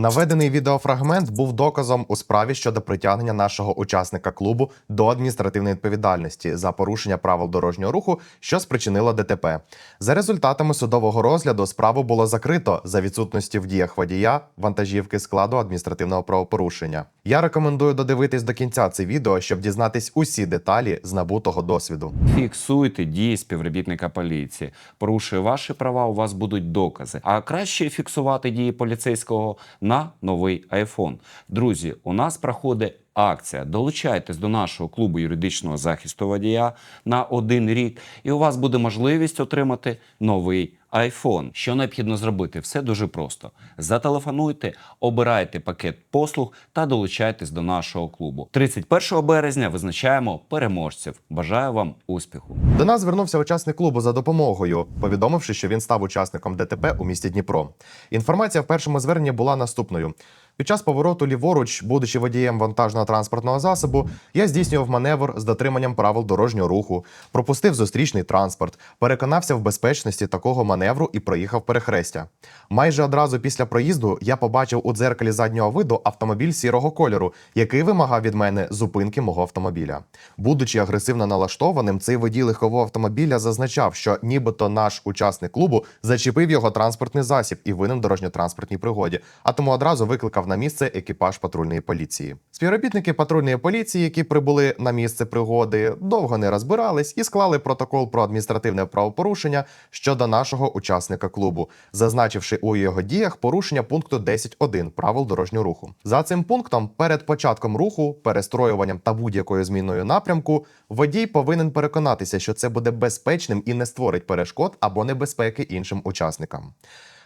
Наведений відеофрагмент був доказом у справі щодо притягнення нашого учасника клубу до адміністративної відповідальності за порушення правил дорожнього руху, що спричинило ДТП. За результатами судового розгляду справу було закрито за відсутності в діях водія вантажівки складу адміністративного правопорушення. Я рекомендую додивитись до кінця це відео, щоб дізнатись усі деталі з набутого досвіду. Фіксуйте дії співробітника поліції. Порушує ваші права, у вас будуть докази. А краще фіксувати дії поліцейського на новий iPhone. Друзі, у нас проходить акція. Долучайтесь до нашого клубу юридичного захисту водія на один рік, і у вас буде можливість отримати новий iPhone. Що необхідно зробити? Все дуже просто. Зателефонуйте, обирайте пакет послуг та долучайтесь до нашого клубу. 31 березня визначаємо переможців. Бажаю вам успіху! До нас звернувся учасник клубу за допомогою, повідомивши, що він став учасником ДТП у місті Дніпро. Інформація в першому зверненні була наступною. Під час повороту ліворуч, будучи водієм вантажного транспортного засобу, я здійснював маневр з дотриманням правил дорожнього руху, пропустив зустрічний транспорт, переконався в безпечності такого маневру і проїхав перехрестя. Майже одразу після проїзду я побачив у дзеркалі заднього виду автомобіль сірого кольору, який вимагав від мене зупинки мого автомобіля. Будучи агресивно налаштованим, цей водій легкового автомобіля зазначав, що нібито наш учасник клубу зачепив його транспортний засіб і винен дорожньо-транспортній пригоді, а тому одразу викликав на місце екіпаж патрульної поліції. Співробітники патрульної поліції, які прибули на місце пригоди, довго не розбирались і склали протокол про адміністративне правопорушення щодо нашого учасника клубу, зазначивши у його діях порушення пункту 10.1 правил дорожнього руху. За цим пунктом, перед початком руху, перестроюванням та будь-якою зміною напрямку, водій повинен переконатися, що це буде безпечним і не створить перешкод або небезпеки іншим учасникам.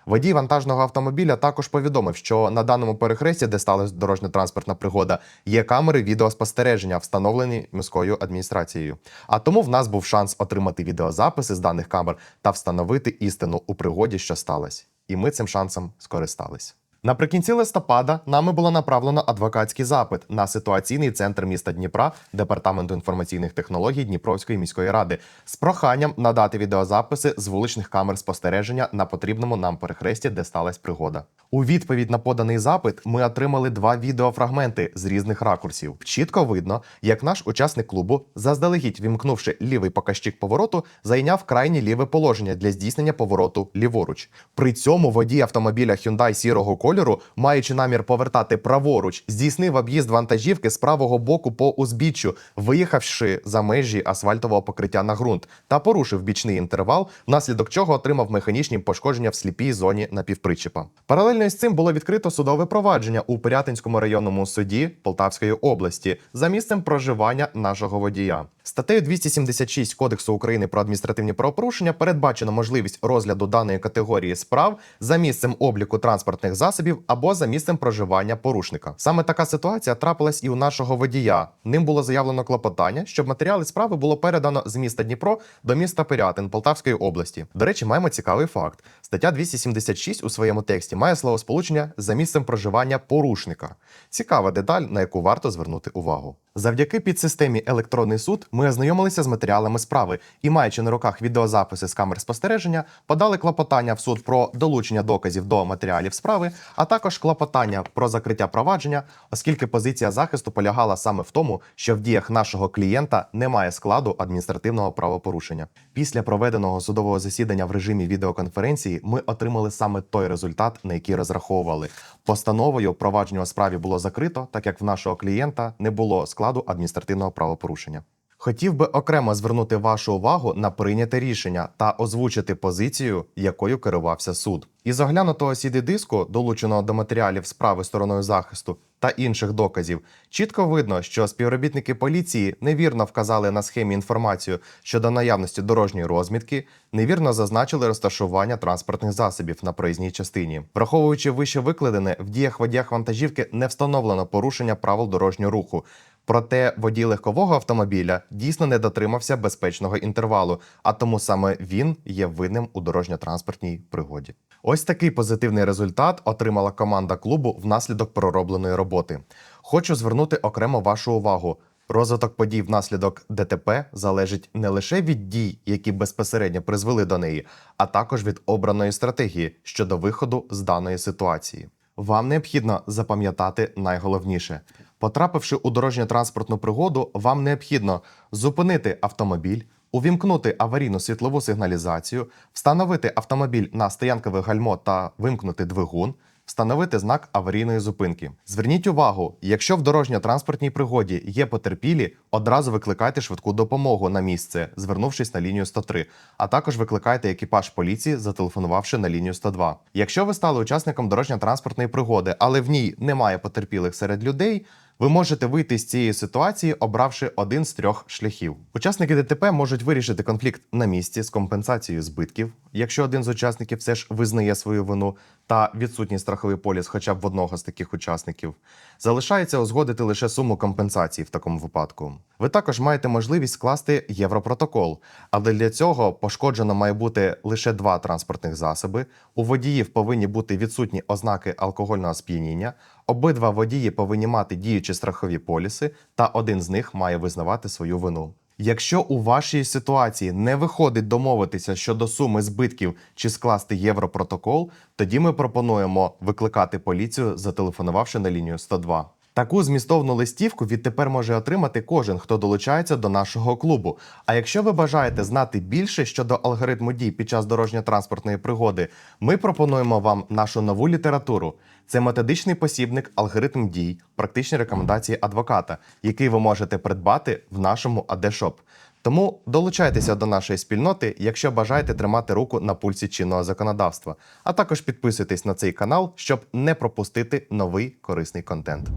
Водій вантажного автомобіля також повідомив, що на даному перехресті, де сталася дорожньо-транспортна пригода, є камери відеоспостереження, встановлені міською адміністрацією. А тому в нас був шанс отримати відеозаписи з даних камер та встановити істину у пригоді, що сталася. І ми цим шансом скористались. Наприкінці листопада нами було направлено адвокатський запит на ситуаційний центр міста Дніпра департаменту інформаційних технологій Дніпровської міської ради з проханням надати відеозаписи з вуличних камер спостереження на потрібному нам перехресті, де сталася пригода. У відповідь на поданий запит ми отримали два відеофрагменти з різних ракурсів. Чітко видно, як наш учасник клубу, заздалегідь вімкнувши лівий показчик повороту, зайняв крайнє ліве положення для здійснення повороту ліворуч. При цьому водій автомобіля Hyundai сірого кольору, маючи намір повертати праворуч, здійснив об'їзд вантажівки з правого боку по узбіччю, виїхавши за межі асфальтового покриття на ґрунт, та порушив бічний інтервал, внаслідок чого отримав механічні пошкодження в сліпій зоні напівпричепа. Паралельно з цим було відкрито судове провадження у Пирятинському районному суді Полтавської області за місцем проживання нашого водія. Статтею 276 Кодексу України про адміністративні правопорушення передбачено можливість розгляду даної категорії справ за місцем обліку транспортних засобів або за місцем проживання порушника. Саме така ситуація трапилась і у нашого водія. Ним було заявлено клопотання, щоб матеріали справи було передано з міста Дніпро до міста Пирятин Полтавської області. До речі, маємо цікавий факт. Стаття 276 у своєму тексті має словосполучення за місцем проживання порушника. Цікава деталь, на яку варто звернути увагу. Завдяки підсистемі електронний суд ми ознайомилися з матеріалами справи і, маючи на руках відеозаписи з камер спостереження, подали клопотання в суд про долучення доказів до матеріалів справи, а також клопотання про закриття провадження, оскільки позиція захисту полягала саме в тому, що в діях нашого клієнта немає складу адміністративного правопорушення. Після проведеного судового засідання в режимі відеоконференції ми отримали саме той результат, на який розраховували. Постановою провадження у справі було закрито, так як в нашого клієнта не було складу адміністративного правопорушення. Хотів би окремо звернути вашу увагу на прийняте рішення та озвучити позицію, якою керувався суд. Із оглянутого cd диску, долученого до матеріалів справи стороною захисту та інших доказів, чітко видно, що співробітники поліції невірно вказали на схемі інформацію щодо наявності дорожньої розмітки, невірно зазначили розташування транспортних засобів на проїзній частині. Враховуючи вище викладене, в діях водіях вантажівки не встановлено порушення правил дорожнього руху. Проте водій легкового автомобіля дійсно не дотримався безпечного інтервалу, а тому саме він є винним у дорожньо-транспортній пригоді. Ось такий позитивний результат отримала команда клубу внаслідок проробленої роботи. Хочу звернути окремо вашу увагу. Розвиток подій внаслідок ДТП залежить не лише від дій, які безпосередньо призвели до неї, а також від обраної стратегії щодо виходу з даної ситуації. Вам необхідно запам'ятати найголовніше. Потрапивши у дорожньо-транспортну пригоду, вам необхідно зупинити автомобіль, увімкнути аварійну світлову сигналізацію, встановити автомобіль на стоянкове гальмо та вимкнути двигун, встановити знак аварійної зупинки. Зверніть увагу, якщо в дорожньо-транспортній пригоді є потерпілі, одразу викликайте швидку допомогу на місце, звернувшись на лінію 103, а також викликайте екіпаж поліції, зателефонувавши на лінію 102. Якщо ви стали учасником дорожньо-транспортної пригоди, але в ній немає потерпілих серед людей. Ви можете вийти з цієї ситуації, обравши один з трьох шляхів. Учасники ДТП можуть вирішити конфлікт на місці з компенсацією збитків, якщо один з учасників все ж визнає свою вину та відсутній страховий поліс хоча б в одного з таких учасників. Залишається узгодити лише суму компенсації в такому випадку. Ви також маєте можливість скласти європротокол, але для цього пошкоджено має бути лише два транспортних засоби. У водіїв повинні бути відсутні ознаки алкогольного сп'яніння. Обидва водії повинні мати діючі страхові поліси, та один з них має визнавати свою вину. Якщо у вашій ситуації не виходить домовитися щодо суми збитків чи скласти європротокол, тоді ми пропонуємо викликати поліцію, зателефонувавши на лінію 102. Таку змістовну листівку відтепер може отримати кожен, хто долучається до нашого клубу. А якщо ви бажаєте знати більше щодо алгоритму дій під час дорожньо-транспортної пригоди, ми пропонуємо вам нашу нову літературу. Це методичний посібник алгоритм дій, практичні рекомендації адвоката, який ви можете придбати в нашому АДШОП. Тому долучайтеся до нашої спільноти, якщо бажаєте тримати руку на пульсі чинного законодавства. А також підписуйтесь на цей канал, щоб не пропустити новий корисний контент.